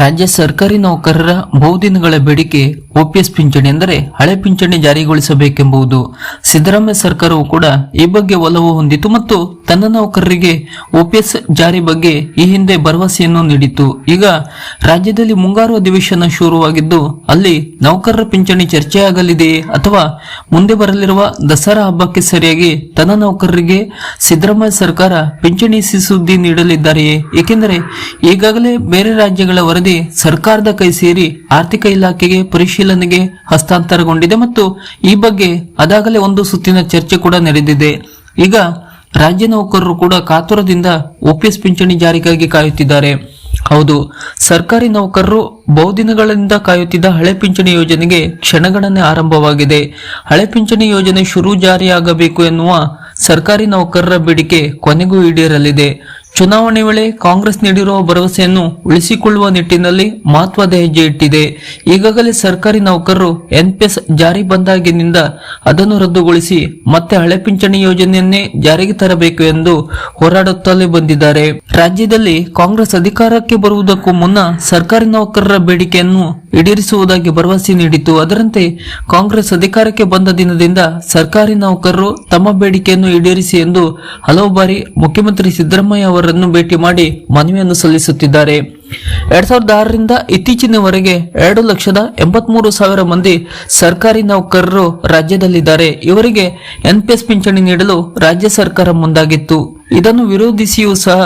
ರಾಜ್ಯ ಸರ್ಕಾರಿ ನೌಕರರ ಬಹುದಿನಗಳ ಬೇಡಿಕೆ ಓಪಿಎಸ್ ಪಿಂಚಣಿ ಎಂದರೆ ಹಳೆ ಪಿಂಚಣಿ ಜಾರಿಗೊಳಿಸಬೇಕೆಂಬುದು. ಸಿದ್ದರಾಮಯ್ಯ ಸರ್ಕಾರವು ಕೂಡ ಈ ಬಗ್ಗೆ ಒಲವು ಹೊಂದಿತ್ತು ಮತ್ತು ತನ್ನ ನೌಕರರಿಗೆ ಓಪಿಎಸ್ ಜಾರಿ ಬಗ್ಗೆ ಈ ಹಿಂದೆ ಭರವಸೆಯನ್ನು ನೀಡಿತ್ತು. ಈಗ ರಾಜ್ಯದಲ್ಲಿ ಮುಂಗಾರು ಅಧಿವೇಶನ ಶುರುವಾಗಿದ್ದು, ಅಲ್ಲಿ ನೌಕರರ ಪಿಂಚಣಿ ಚರ್ಚೆಯಾಗಲಿದೆಯೇ ಅಥವಾ ಮುಂದೆ ಬರಲಿರುವ ದಸರಾ ಹಬ್ಬಕ್ಕೆ ಸರಿಯಾಗಿ ತನ್ನ ನೌಕರರಿಗೆ ಸಿದ್ದರಾಮಯ್ಯ ಸರ್ಕಾರ ಪಿಂಚಣಿ ಸುದ್ದಿ ನೀಡಲಿದ್ದಾರೆಯೇ? ಏಕೆಂದರೆ ಈಗಾಗಲೇ ಬೇರೆ ರಾಜ್ಯಗಳ ವರದಿ ಸರ್ಕಾರದ ಕೈ ಸೇರಿ ಆರ್ಥಿಕ ಇಲಾಖೆಗೆ ಪರಿಶೀಲನೆಗೆ ಹಸ್ತಾಂತರಗೊಂಡಿದೆ ಮತ್ತು ಈ ಬಗ್ಗೆ ಅದಾಗಲೇ ಒಂದು ಸುತ್ತಿನ ಚರ್ಚೆ ಕೂಡ ನಡೆದಿದೆ. ಈಗ ರಾಜ್ಯ ನೌಕರರು ಕೂಡ ಕಾತುರದಿಂದ ಓಪಿಎಸ್ ಪಿಂಚಣಿ ಜಾರಿಗಾಗಿ ಕಾಯುತ್ತಿದ್ದಾರೆ. ಹೌದು, ಸರ್ಕಾರಿ ನೌಕರರು ಬಹುದಿನಗಳಿಂದ ಕಾಯುತ್ತಿದ್ದ ಹಳೆ ಪಿಂಚಣಿ ಯೋಜನೆಗೆ ಕ್ಷಣಗಣನೆ ಆರಂಭವಾಗಿದೆ. ಹಳೆ ಪಿಂಚಣಿ ಯೋಜನೆ ಶುರು ಜಾರಿಯಾಗಬೇಕು ಎನ್ನುವ ಸರ್ಕಾರಿ ನೌಕರರ ಬೇಡಿಕೆ ಕೊನೆಗೂ ಈಡೇರಲಿದೆ. ಚುನಾವಣೆ ವೇಳೆ ಕಾಂಗ್ರೆಸ್ ನೀಡಿರುವ ಭರವಸೆಯನ್ನು ಉಳಿಸಿಕೊಳ್ಳುವ ನಿಟ್ಟಿನಲ್ಲಿ ಮಹತ್ವದ ಹೆಜ್ಜೆ ಇಟ್ಟಿದೆ. ಈಗಾಗಲೇ ಸರ್ಕಾರಿ ನೌಕರರು ಎನ್ಪಿಎಸ್ ಜಾರಿ ಬಂದಾಗಿನಿಂದ ಅದನ್ನು ರದ್ದುಗೊಳಿಸಿ ಮತ್ತೆ ಹಳೆ ಪಿಂಚಣಿ ಯೋಜನೆಯನ್ನೇ ಜಾರಿಗೆ ತರಬೇಕು ಎಂದು ಹೋರಾಡುತ್ತಲೇ ಬಂದಿದ್ದಾರೆ. ರಾಜ್ಯದಲ್ಲಿ ಕಾಂಗ್ರೆಸ್ ಅಧಿಕಾರಕ್ಕೆ ಬರುವುದಕ್ಕೂ ಮುನ್ನ ಸರ್ಕಾರಿ ನೌಕರರ ಬೇಡಿಕೆಯನ್ನು ಈಡೇರಿಸುವುದಾಗಿ ಭರವಸೆ ನೀಡಿತು ಅದರಂತೆ ಕಾಂಗ್ರೆಸ್ ಅಧಿಕಾರಕ್ಕೆ ಬಂದ ದಿನದಿಂದ ಸರ್ಕಾರಿ ನೌಕರರು ತಮ್ಮ ಬೇಡಿಕೆಯನ್ನು ಈಡೇರಿಸಿ ಎಂದು ಹಲವು ಬಾರಿ ಮುಖ್ಯಮಂತ್ರಿ ಸಿದ್ದರಾಮಯ್ಯ ಅವರನ್ನು ಭೇಟಿ ಮಾಡಿ ಮನವಿಯನ್ನು ಸಲ್ಲಿಸುತ್ತಿದ್ದಾರೆ. ಎರಡ್ ಸಾವಿರದ ಆರರಿಂದ ಇತ್ತೀಚಿನವರೆಗೆ ಎರಡು ಲಕ್ಷದ ಎಂಬತ್ಮೂರು ಸಾವಿರ ಮಂದಿ ಸರ್ಕಾರಿ ನೌಕರರು ರಾಜ್ಯದಲ್ಲಿದ್ದಾರೆ. ಇವರಿಗೆ ಎನ್ಪಿಎಸ್ ಪಿಂಚಣಿ ನೀಡಲು ರಾಜ್ಯ ಸರ್ಕಾರ ಮುಂದಾಗಿತ್ತು. ಇದನ್ನು ವಿರೋಧಿಸಿಯೂ ಸಹ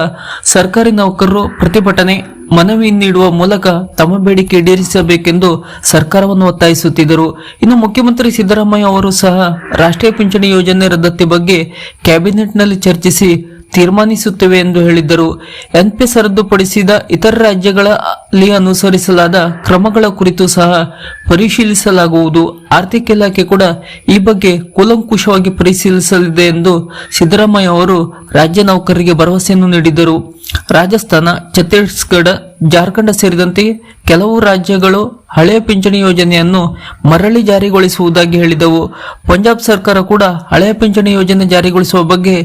ಸರ್ಕಾರಿ ನೌಕರರು ಪ್ರತಿಭಟನೆ, ಮನವಿ ನೀಡುವ ಮೂಲಕ ತಮ್ಮ ಬೇಡಿಕೆ ಈಡೇರಿಸಬೇಕೆಂದು ಸರ್ಕಾರವನ್ನು ಒತ್ತಾಯಿಸುತ್ತಿದ್ದರು. ಇನ್ನು ಮುಖ್ಯಮಂತ್ರಿ ಸಿದ್ದರಾಮಯ್ಯ ಅವರು ಸಹ ರಾಷ್ಟ್ರೀಯ ಪಿಂಚಣಿ ಯೋಜನೆ ರದ್ದತಿ ಬಗ್ಗೆ ಕ್ಯಾಬಿನೆಟ್ನಲ್ಲಿ ಚರ್ಚಿಸಿ ತೀರ್ಮಾನಿಸುತ್ತೇವೆ ಎಂದು ಹೇಳಿದ್ದರು. ಎನ್ಪಿ ಸರದ್ದುಪಡಿಸಿದ ಇತರ ರಾಜ್ಯಗಳಲ್ಲಿ ಅನುಸರಿಸಲಾದ ಕ್ರಮಗಳ ಕುರಿತು ಸಹ ಪರಿಶೀಲಿಸಲಾಗುವುದು. ಆರ್ಥಿಕ ಇಲಾಖೆ ಕೂಡ ಈ ಬಗ್ಗೆ ಕೂಲಂಕುಷವಾಗಿ ಪರಿಶೀಲಿಸಲಿದೆ ಎಂದು ಸಿದ್ದರಾಮಯ್ಯ ಅವರು ರಾಜ್ಯ ನೌಕರರಿಗೆ ಭರವಸೆಯನ್ನು ನೀಡಿದರು. ರಾಜಸ್ಥಾನ, ಛತ್ತೀಸ್ಗಢ, ಜಾರ್ಖಂಡ್ ಸೇರಿದಂತೆ ಕೆಲವು ರಾಜ್ಯಗಳು ಹಳೆಯ ಪಿಂಚಣಿ ಯೋಜನೆಯನ್ನು ಮರಳಿ ಜಾರಿಗೊಳಿಸುವುದಾಗಿ ಹೇಳಿದವು. ಪಂಜಾಬ್ ಸರ್ಕಾರ ಕೂಡ ಹಳೆಯ ಪಿಂಚಣಿ ಯೋಜನೆ ಜಾರಿಗೊಳಿಸುವ ಬಗ್ಗೆ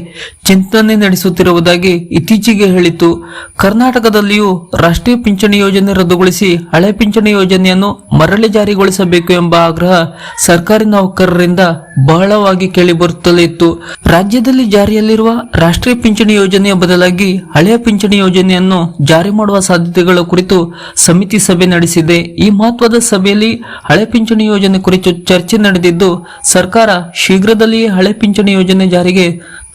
ಚಿಂತನೆ ನಡೆಸುತ್ತಿರುವುದಾಗಿ ಇತ್ತೀಚೆಗೆ ಹೇಳಿತು ಕರ್ನಾಟಕದಲ್ಲಿಯೂ ರಾಷ್ಟ್ರೀಯ ಪಿಂಚಣಿ ಯೋಜನೆ ರದ್ದುಗೊಳಿಸಿ ಹಳೆ ಪಿಂಚಣಿ ಯೋಜನೆಯನ್ನು ಮರಳಿ ಜಾರಿಗೊಳಿಸಬೇಕು ಎಂಬ ಆಗ್ರಹ ಸರ್ಕಾರಿ ನೌಕರರಿಂದ ಬಹಳವಾಗಿ ಕೇಳಿಬರುತ್ತಲೇ ಇತ್ತು. ರಾಜ್ಯದಲ್ಲಿ ಜಾರಿಯಲ್ಲಿರುವ ರಾಷ್ಟ್ರೀಯ ಪಿಂಚಣಿ ಯೋಜನೆಯ ಬದಲಾಗಿ ಹಳೆಯ ಪಿಂಚಣಿ ಯೋಜನೆಯನ್ನು ಜಾರಿ ಮಾಡುವ ಸಾಧ್ಯತೆಗಳ ಕುರಿತು ಸಮಿತಿ ಸಭೆ ನಡೆಸಿದೆ. ಈ ಮಹತ್ವದ ಸಭೆಯಲ್ಲಿ ಹಳೆ ಪಿಂಚಣಿ ಯೋಜನೆ ಕುರಿತು ಚರ್ಚೆ ನಡೆದಿದ್ದು, ಸರ್ಕಾರ ಶೀಘ್ರದಲ್ಲಿಯೇ ಹಳೆ ಪಿಂಚಣಿ ಯೋಜನೆ ಜಾರಿಗೆ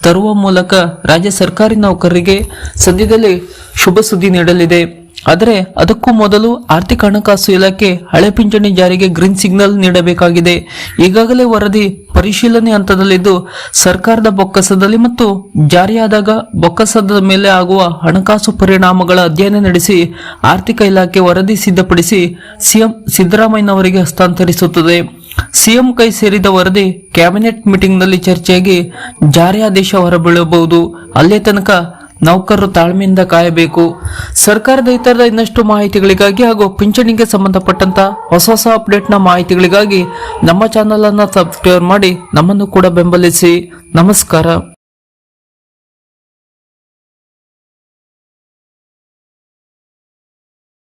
ತರುವ ಮೂಲಕ ರಾಜ್ಯ ಸರ್ಕಾರಿ ನೌಕರರಿಗೆ ಸದ್ಯದಲ್ಲೇ ಶುಭ ಸುದ್ದಿ ನೀಡಲಿದೆ. ಆದರೆ ಅದಕ್ಕೂ ಮೊದಲು ಆರ್ಥಿಕ ಹಣಕಾಸು ಇಲಾಖೆ ಹಳೆ ಪಿಂಚಣಿ ಜಾರಿಗೆ ಗ್ರೀನ್ ಸಿಗ್ನಲ್ ನೀಡಬೇಕಾಗಿದೆ. ಈಗಾಗಲೇ ವರದಿ ಪರಿಶೀಲನೆ ಹಂತದಲ್ಲಿದ್ದು ಸರ್ಕಾರದ ಬೊಕ್ಕಸದಲ್ಲಿ ಮತ್ತು ಜಾರಿಯಾದಾಗ ಬೊಕ್ಕಸದ ಮೇಲೆ ಆಗುವ ಹಣಕಾಸು ಪರಿಣಾಮಗಳ ಅಧ್ಯಯನ ನಡೆಸಿ ಆರ್ಥಿಕ ಇಲಾಖೆ ವರದಿ ಸಿದ್ಧಪಡಿಸಿ ಸಿಎಂ ಸಿದ್ದರಾಮಯ್ಯನವರಿಗೆ ಹಸ್ತಾಂತರಿಸುತ್ತದೆ. ಸಿಎಂ ಕೈ ಸೇರಿದ ವರದಿ ಕ್ಯಾಬಿನೆಟ್ ಮೀಟಿಂಗ್ನಲ್ಲಿ ಚರ್ಚೆಯಾಗಿ ಜಾರಿ ಆದೇಶ ಹೊರಬೀಳಬಹುದು. ಅಲ್ಲೇ ತನಕ ನೌಕರರು ತಾಳ್ಮೆಯಿಂದ ಕಾಯಬೇಕು. ಸರ್ಕಾರದ ಇತರದ ಇನ್ನಷ್ಟು ಮಾಹಿತಿಗಳಿಗಾಗಿ ಹಾಗೂ ಪಿಂಚಣಿಗೆ ಸಂಬಂಧಪಟ್ಟಂತ ಹೊಸ ಹೊಸ ಅಪ್ಡೇಟ್ನ ಮಾಹಿತಿಗಳಿಗಾಗಿ ನಮ್ಮ ಚಾನೆಲ್ ಅನ್ನ ಸಬ್ಸ್ಕ್ರೈಬ್ ಮಾಡಿ ನಮ್ಮನ್ನು ಕೂಡ ಬೆಂಬಲಿಸಿ. ನಮಸ್ಕಾರ.